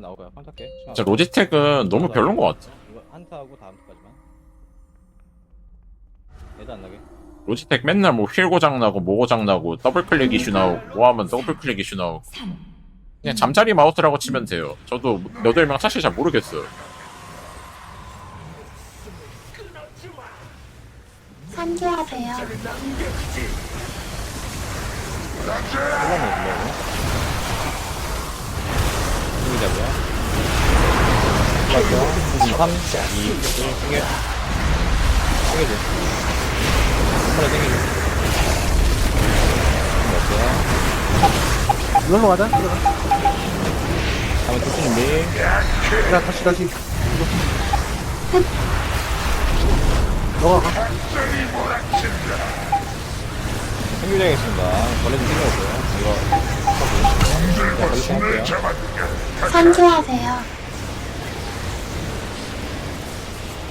거야. 컨택해. 진짜 로지텍은 너무 별론 것 같아. 이거 한타하고 다음 타까지만. 애도 안 나게. 로지텍 맨날 뭐 휠 고장 나고 뭐 고장 나고 더블 클릭 이슈 나오고 뭐 하면 더블 클릭 이슈 나오고 그냥 잠자리 마우스라고 치면 돼요. 저도 여덟 명 사실 잘 모르겠어요. 혼란이 있냐고. 중이자고요. 맞죠? 3, 2, 1, 땡겨. 땡겨줘. 한번에 땡겨줘. 어때요? 이걸로 가자. 다음에 투수 준비. 야, 다시, 다시. 너가 가. 땡겨줘야겠습니다. 벌레 좀 땡겨주세요. 이거. 자, 벌레 땡길게요. 산조하세요.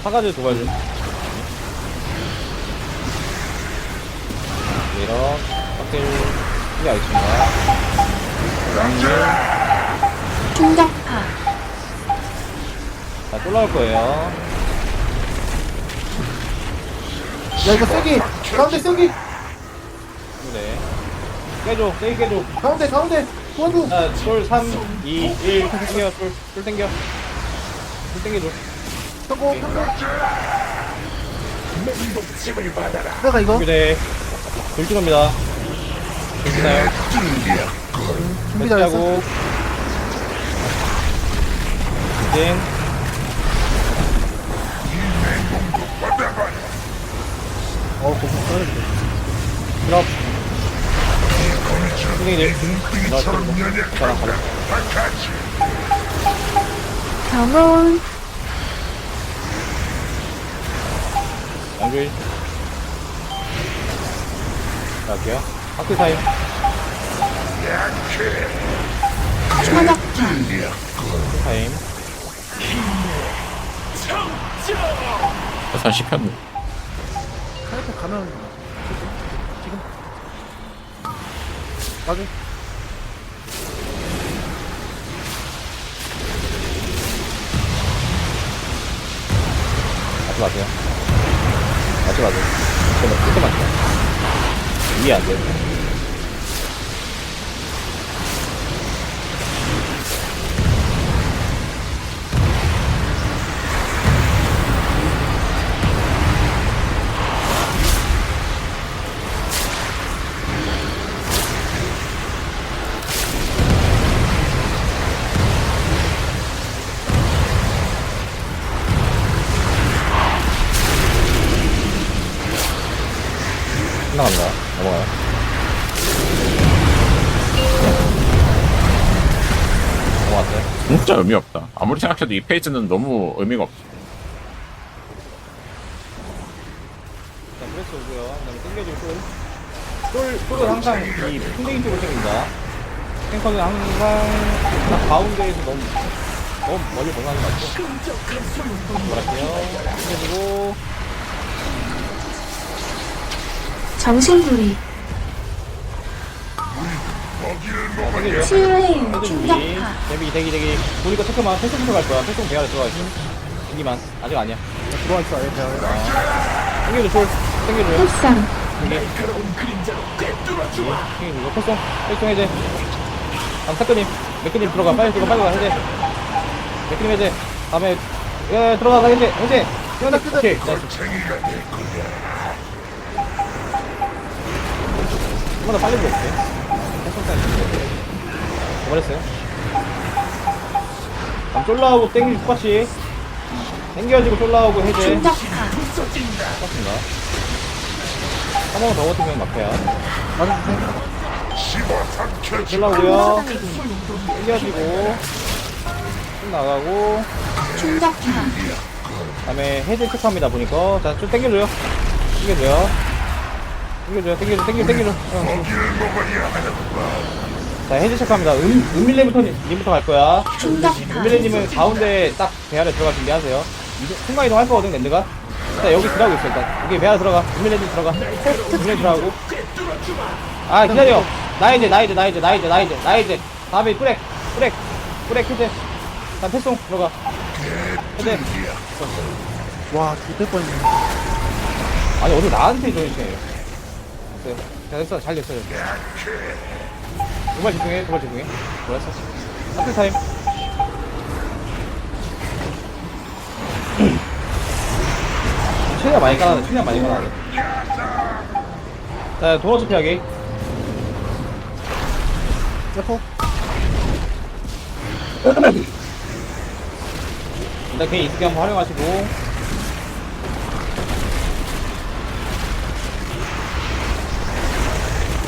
사가지 도발 좀. 이런 칵테일 준비하겠습니다. 양념. 충격파. 자, 또 나올 거예요. 야, 이거 세기. 가운데 세기. 깨줘, 세게 깨줘. 가운데, 가운데. 도와줘. 자, 솔 3, 2, 1, 땡겨, 솔, 솔 땡겨. 솔 땡겨줘. 성공, 성공. 내가 이거. 그래. 돌진합니다. 돌진나요? 준비 다 했어. 하고. 돌진. 어, 고급 써야 돼. 드롭. 선생님, 나 저랑 가자. 병원. 자, 갈게요. 학교 타임. 천역파. 학교 타임. 회사 시켰네. 카이트 가면. 맞아. 하지 마세요. 하지 마세요. 그만, 그만. 이해 안 돼. 넘어가요. 넘어갔어요. 진짜 의미 없다. 아무리 생각해도 이 페이지는 너무 의미가 없어. 자, 브레스 오고요. 그 다음에 땡겨줄 쫄. 쫄, 쫄은 항상 이 풍뎅이 쪽으로 땡깁니다. 탱커는 항상 딱 가운데에서 너무, 너무 멀리 벗어나지 말고. 뭐랄게요. 땡겨주고, 땡겨줘요. 치유의. 충격파. 대기, 대기, 대기. 보니까 체크만, 패스부터 갈 거야. 패스 대가리 들어가 있어. 여기만. 아직 아니야. 들어와 있어, 아예 대화에. 땡겨줘, 쫄. 땡겨줘요. 흡상. 땡겨주고. 패송. 패송 해제. 다음 사건님. 맥크님 들어가. 빨리 들어가, 빨리 가. 해제. 맥크님 해제. 다음에, 예, 들어가. 나 해제. 해제. 오케이. 나이스. 한번더 빨리 볼게. 패송 타임. 버렸어요. 다음 쫄라오고 땡기 똑같이. 땡겨지고 쫄라오고 해제. 똑같습니다. 한 번 더 버티면. 맞아주세요. 쫄라오고요. 땡겨지고. 쭉 나가고. 충격파. 다음에 헤드 체크합니다 보니까 자 좀 땡겨줘요 땡겨줘요 땡겨줘요. 땡겨줘 땡겨 땡겨줘. 어. 자 헤드 체크합니다. 음, 은밀레부터 님부터 갈 거야. 충격파. 은밀레님은 가운데 딱 배아래 들어갈 준비하세요. 이제 순간 이동 할 거거든 랜드가. 일단 여기 들어가고 있어 일단. 여기 배아 들어가. 은밀레님 들어가. 은밀레 들어가고. 아 기다려. 나 이제 나 이제 나 이제 나 이제 나 이제 나 이제. 다음에 뿌렉 뿌렉 뿌렉 퀴즈 난 패송 들어가. 근데 와, 죽을 뻔했네. 아니 어디 나한테 저러시네. 네, 자 됐어 잘 됐어 됐어. 두발 집중해 두발 집중해. 뭐였어? 하트 타임. 최대한 많이 깔아야 돼. 최대한 많이 깔아야 돼. 자 도어스 피하기. 야호. 일단 걔 이스기 한번 활용하시고.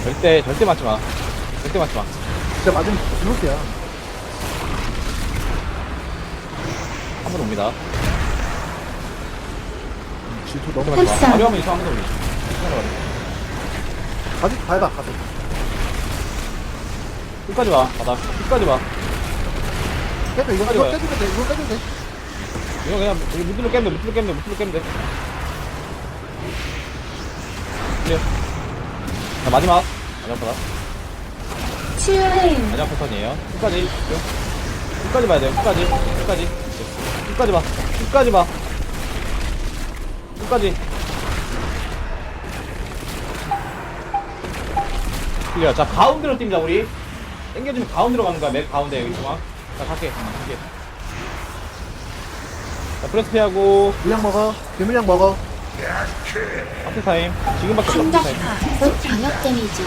절대 절대 맞지 마. 절대 맞지 마. 진짜 맞으면 죽을게야. 한번 옵니다. 질투 너무 맞지 마. 있어 한번 올리지. 가지, 밟아, 가지. 끝까지 와. 바닥. 끝까지 와. 깨도 이거, 이거 마요. 깨도 돼, 이거 깨도 돼. 이거 그냥 여기 무들로 깨면 돼. 무들로 깨면 돼. 무들로 깨면 돼. 자 마지막. 마지막 바닥. 치유해임. 마지막 패턴이에요. 끝까지. 쭉. 끝까지 봐야 돼요. 끝까지. 끝까지. 끝까지 봐. 끝까지 봐. 끝까지. 클리어. 자, 가운데로 뜁니다, 우리. 땡겨주면 가운데로 가는 거야, 맵 가운데, 여기 중앙. 자, 갈게. 갈게. 자, 프레스 피하고, 물량 먹어. 괴물량 먹어. 하트 타임. 지금밖에 없어. 타임. 곧 방역 데미지.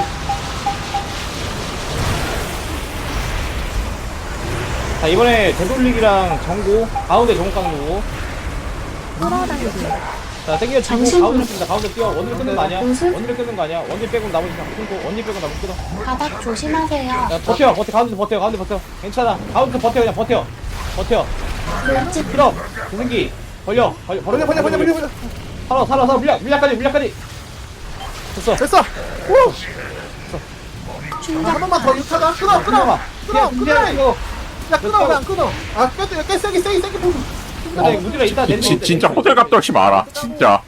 자, 이번에 되돌리기랑 정고, 가운데 정고 깎는 거고. 끌어당기. 자, 땡겨 치고 정신 가운데로 분석. 씁니다. 가운데 뛰어. 원딜 끊는 거 아니야? 무슨? 원딜 끊는 거 아니야? 원딜 빼고 나머지 다 끊고, 원딜 빼고 나머지 끊어. 바닥 조심하세요. 야, 버텨, 버텨, 가운데서 버텨, 가운데 버텨. 괜찮아. 가운데서 버텨, 그냥 버텨. 버텨. 필업. 조승기. 벌려. 벌려, 벌려, 벌려, 벌려, 벌려, 벌려. 살아, 살아, 살아. 물약, 물약까지, 물약까지. 됐어. 됐어. 오! 한. 번만 더 유타가. 끊어, 끊어. 끊어, 끊어. 이거. 야, 끊어, 왜안 끊어? 아, 깼, 깼, 세게, 세게, 세게 보고. 근데 이거 무드가 있다, 내 진, 진짜 호들갑 떨지 마라 진짜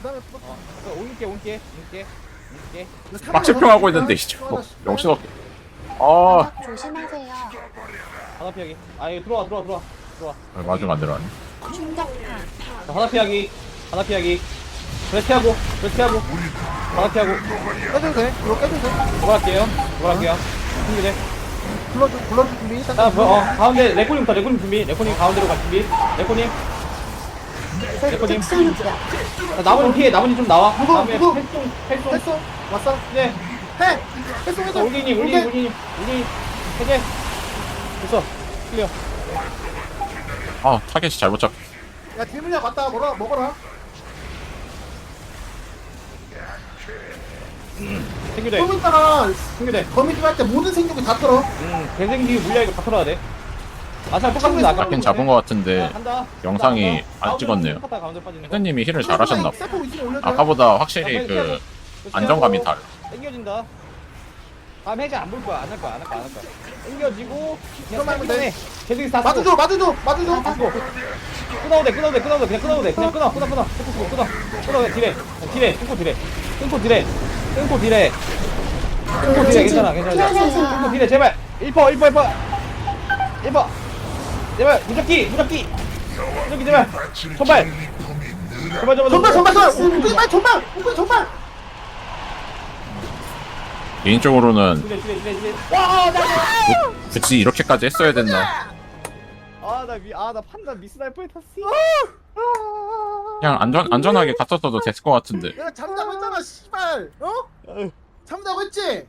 올게, 올게, 올게. 올게. 빡실평하고 있는데 진짜 뭐, 정신없게 아 바닥 조심하세요. 하나 피하기. 아, 이거 들어와, 들어와, 들어와. 들어와. 마중 안 들어가네 충격파. 자, 피하기. 하나 피하기. 그래, 피하고. 그래, 피하고. 하나 피하고. 깨도 돼. 이거 깨도 돼. 도발할게요. 도발할게요. 준비돼. 불러줘, 불러줘 준비. 자, 뭐, 어, 가운데 레코님부터 레코님 준비. 레코님 가운데로 갈 준비. 레코님. 레코님. 자, 나머지 피해. 나머지 좀 나와. 누구, 다음에 누구? 패송, 패송. 했어. 왔어. 네. 해. 했어, 자, 했어. 올리님, 오케이. 올리님, 올리님. 해제. 됐어. 클리어. 아 타겟이 잘못 잡 야, 괴물량 왔다. 먹어라, 먹어라. 생규대. 좀 있다가 생규대. 거미줄 할때 모든 생존기 다 털어. 음, 개생기 물량 이거 다 털어야 돼. 아살 똑같은데 아까. 잡긴 잡은 것 같은데 한다. 영상이. 안 찍었네요. 거. 회장님이 힐을 잘하셨나 봐 세포 위치를 올려줘. 아까보다 확실히 그 안정감이 달라 땡겨진다. 다음 해제 안볼 거야. 안 할 거야. 안 할 거야. 안 할 거야. 땡겨지고 그냥 그럼 하면 돼. 개생기 다 맞아줘, 맞아줘, 맞아줘. 끊어도 돼. 끊어도 돼. 끊어도 돼. 그냥 끊어도 돼. 그냥 끊어. 끊어. 끊어. 끊고 끊어. 끊어. 그냥 딜해. 딜해. 끊고 딜해. 끊고 딜해. 끊고 딜해. 끊고 딜해. 괜찮아. 괜찮아. 끊고. 딜해. 제발. 1퍼. 1퍼. 1퍼. 1퍼. 제발. 무적기. 무적기. 무적기 제발. 손발. 제발 제발. 전발, 전발, 전발. 전발, 전발. 전발, 전발. 개인적으로는 딜해. 나. 굳이 이렇게까지 했어야 됐나 아, 나 미, 아, 나 판단 미스 날 뻔했어. 그냥 안전, 안전하게 갔었어도 됐을 것 같은데 내가 잠자고 했잖아, 씨발. 어? 잠자고 했지?